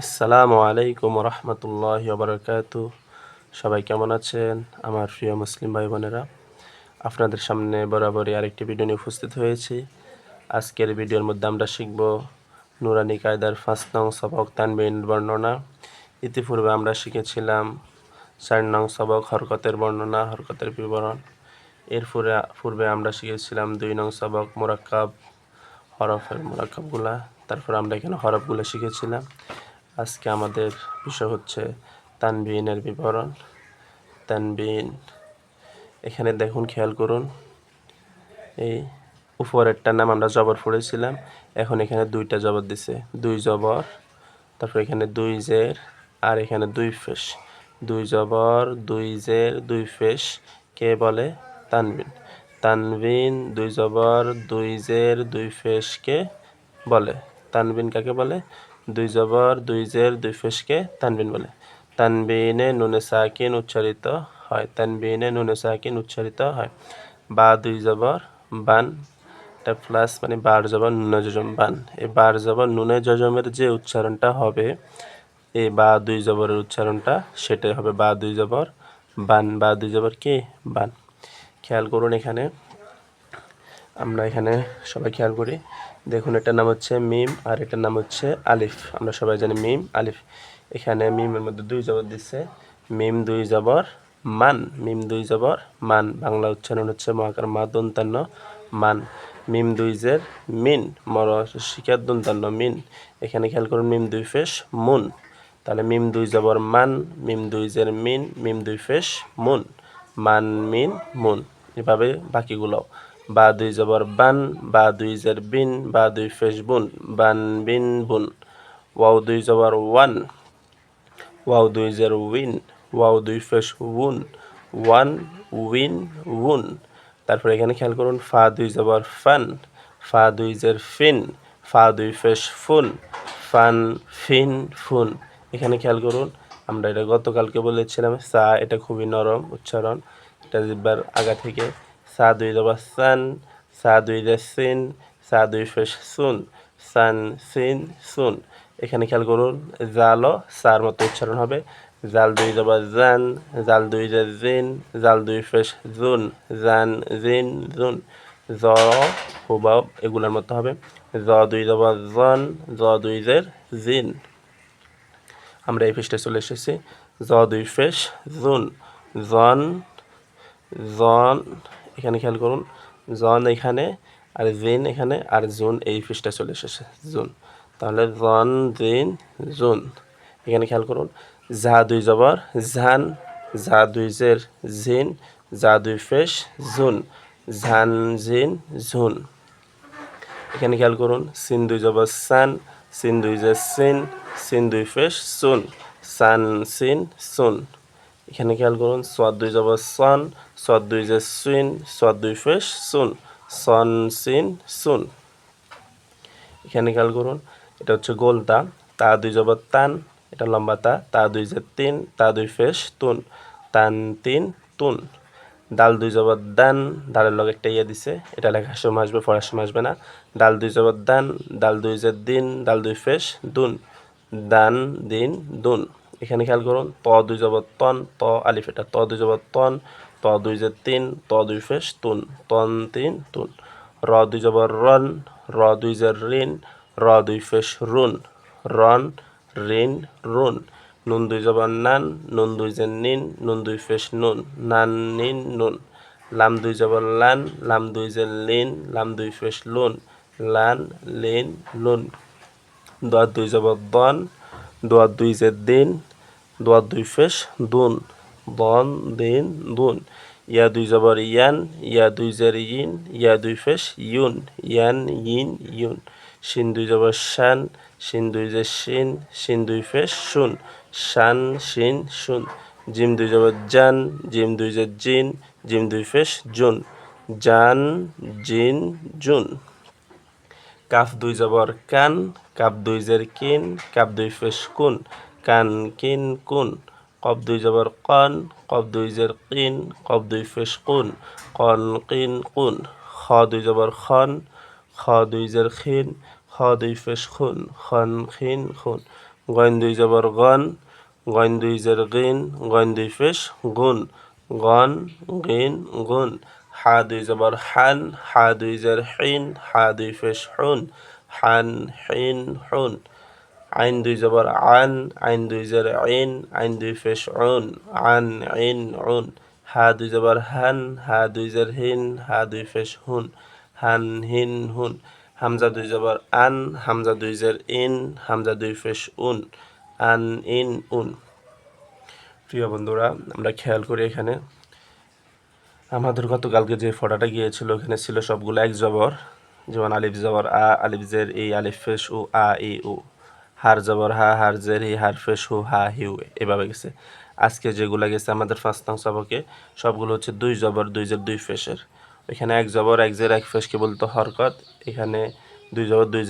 আসসালামু আলাইকুম রহমতুল্লাহ বারকাত সবাই কেমন আছেন? আমার প্রিয় মুসলিম ভাই বোনেরা আপনাদের সামনে বরাবরই আরেকটি ভিডিও নিয়ে উপস্থিত হয়েছি। আজকের ভিডিওর মধ্যে আমরা শিখব নুরানি কায়দার ফার্স্ট নং সবক তানবিন বর্ণনা। ইতিপূর্বে আমরা শিখেছিলাম চার নং সবক হরকতের বর্ণনা, হরকতের বিবরণ। এর পূর্বে পূর্বে আমরা শিখেছিলাম দুই নং সবক মোরাক্কাব, হরফের মোরাক্কাবগুলা। তারপর আমরা এখানে হরফগুলো শিখেছিলাম। আজকে আমাদের বিষয় হচ্ছে তানবিনের বিবরণ। তানবিন, এখানে দেখুন, খেয়াল করুন। এই উপরেরটার নাম আমরা জবর পড়েছিলাম, এখন এখানে দুইটা জবর দিছে। দুই জবর, তারপর এখানে দুই জের, আর এখানে দুই ফেস। দুই জবর, দুই জের, দুই ফেস, কে বলে? তানবিন। তানবিন, দুই জবর, দুই জের, দুই ফেসকে বলে? তানবিন কাকে বলে? দুই জবর দুই জের দুই ফেসকে তানবিন বলে। তানবিনে নুনে সাকিন উচ্চারিত হয়। তানবিনে নুনে সাকিন উচ্চারিত হয়। বা দুই জবর বান। এটা প্লাস মানে বার জবর নুনে যজম, বান। এই বার জবর নুনে যজমের যে উচ্চারণটা হবে, এই বা দুই জবরের উচ্চারণটা সেটাই হবে। বা দুই জবর বান। বা দুই জবর কি? বান। খেয়াল করুন এখানে। আমরা এখানে সবাই খেয়াল করি। দেখুন, এটার নাম হচ্ছে মিম আর এটার নাম হচ্ছে আলিফ। আমরা সবাই জানি মিম, আলিফ। এখানে মিমের মধ্যে দুই জবর দিচ্ছে মিম দুই জবর, মান। মিম দুই জবর, মান। বাংলা উচ্চারণ হচ্ছে মহাকার মা দন্তান্ন মান। মিম দুই জের, মিন। মর শিকার দন্তান্ন, মিন। এখানে খেয়াল করুন, মিম দুই ফেস, মুন। তাহলে মিম দুই জবর, মান। মিম দুই জের, মিন। মিম দুই ফেস, মুন। মান, মিন, মুন। এভাবে বাকিগুলো। বা দুই জবর বান, বা দুই জের বিন, বা দুই ফেস বুন, বান, বিন, বুন। ওয়াও দুই জবর ওয়ান, ওয়াও দুই জের উইন, ওয়াও দুই ফেস উন, ওয়ান উইন উন। তারপর এখানে খেয়াল করুন, ফা দুই জবর ফান, ফা দুই জের ফিন, ফা দুই ফেস ফুন, ফান ফিন ফুন। এখানে খেয়াল করুন, আমরা এটা গতকালকে বলেছিলাম সা এটা খুবই নরম উচ্চারণ, এটা জিব্বার আগা থেকে সা দুই দবা সান সা দুই দে সিন, সুন, সান এখানে খেয়াল করুন জালও সার মতো উচ্চারণ হবে। জাল দুই দবা জান, জাল দুই জিন, জাল দুই ফেস জুন, জান, জিন, জুন। জ হুবাব এগুলোর মতো হবে। জ দুই দবা জন, জ দুই জের জিন। আমরা এই ফেসটা চলে এসেছি। জ দুই ফেস জুন, জন জন এখানে খেয়াল করুন জন এখানে আর জিন এখানে আর জুন এই ফিসটা চলে এসেছে, জুন। তাহলে জন জিন, জুন। এখানে খেয়াল করুন যা দুই জবর, ঝান যা দুই জের, জিন যা দুই ফেস, জুন। ঝান, জিন ঝুন এখানে খেয়াল করুন, সিন দুই জবর, সান, সিন দুই জের, সিন সিন দুই ফেস, সুন। সান, সিন, সুন। এখানে খেয়াল করুন, সোয়াদ দুই জবর সন, সোয়াদ দুই যে সুইন সোয়াদ দুই ফেস, সুন। সন, সিন, সুন। এখানে খেয়াল করুন, এটা হচ্ছে গোলতা তা। তা দুই জবর তান, এটা লম্বা তা। তা দুই যে তিন, তা দুই ফেস, তুন। তান, তিন, তুন। ডাল দুই জবর দান, ডালের লগে একটা ইয়ে দিছে। এটা লেখার সময় আসবে, পড়ার সময় আসবে না। ডাল দুই জবর দান, ডাল দুই যে দিন, ডাল দুই ফেস, দুন। দান, দিন, দুন। এখানে খেয়াল করুন, ত দুই জবর তন, ত আলিফ, এটা ত দুই জবর তন, ত দুই যে তিন, ত দুই ফেস তুন, তন তিন তুন। র দুই জবর রন, র দুই যে ঋণ, র দুই ফেস রুন, রন, ঋণ, রুন। নুন দুই জবর নান, নুন দুই যে নিন, নুন দুই ফেস নুন, নান, নিন, নুন। লাম দুই জবর লান, লাম দুই যে লিন, লাম দুই ফেস লুন, লান, লিন, লুন। দোয়া দুই জবর দন, দোয়া দুই যে দিন দোয়া দুই ফেস, দুন দন দিন, দুন। ইয়া দুই জবর, ইয়ান, ইয়া দুই জের, ইন, ইয়া দুই ফেস, ইউন, ইয়ান, ইন, ইউন। শিন দুই জবর, শান, শিন দুই যে শিন শিন দুই ফেস, শুন। শান, শিন, শুন। জিম দুই জবর, জান, জিম দুই যে জিন, জিম দুই ফেস, জুন। জান, জিন, জুন। কাফ দুই জবর, কান কাপ দুই জের, কিন কাপ দুই ফেস, কুন। কান, কিন, কুন। কব দুই জবর কন কব দুই জের কিন কব দুই ফেস কুন। কন, কিন, কুন। খ দুই জবর খন, খ দুই জের খিন খ দুই ফেস খুন। খন খিন খুন। গইন দুই জবর গন, গইন দুই জের গিন গইন দুই ফেশ গুন। গন গিন গুন। হা দুই জবর হান, হা দুই জের হিন, হা দুই ফেশ হুন। হান, হিন, হুন। আইন দুই জবর আন, আইন দুই জের আইন আইন দুই ফেশ উন, আন আইন উন। হা দুই জবর হান, হা দুই জের হিন, হা দুই ফেশ হুন। হান, হিন, হুন। হামজা দুই জবর আন, হামজা দুই জের ইন, হামজা দুই ফেশ উন। আন, ইন, উন। প্রিয় বন্ধুরা, আমরা খেয়াল করি এখানে। আমাদের গতকালকে যে ফটাটা গিয়েছিল এখানে ছিল সবগুলো এক জবর। যেমন আলিফ জবর আ, আলিফ জের এ আলিফ ফেশ উ, আ এ উ। হার জবর, হা, হার জের, হি, হার ফেস, হু, হা হিউ এভাবে গেছে। আজকে যেগুলো গেছে, আমাদের ফার্স্ট সবকে সবগুলো হচ্ছে দুই জবর, দুই জের, দুই ফেসের। এখানে এক জবর, এক জের, এক ফেসকে বলতো হরকত। এখানে দুই জবর, দুই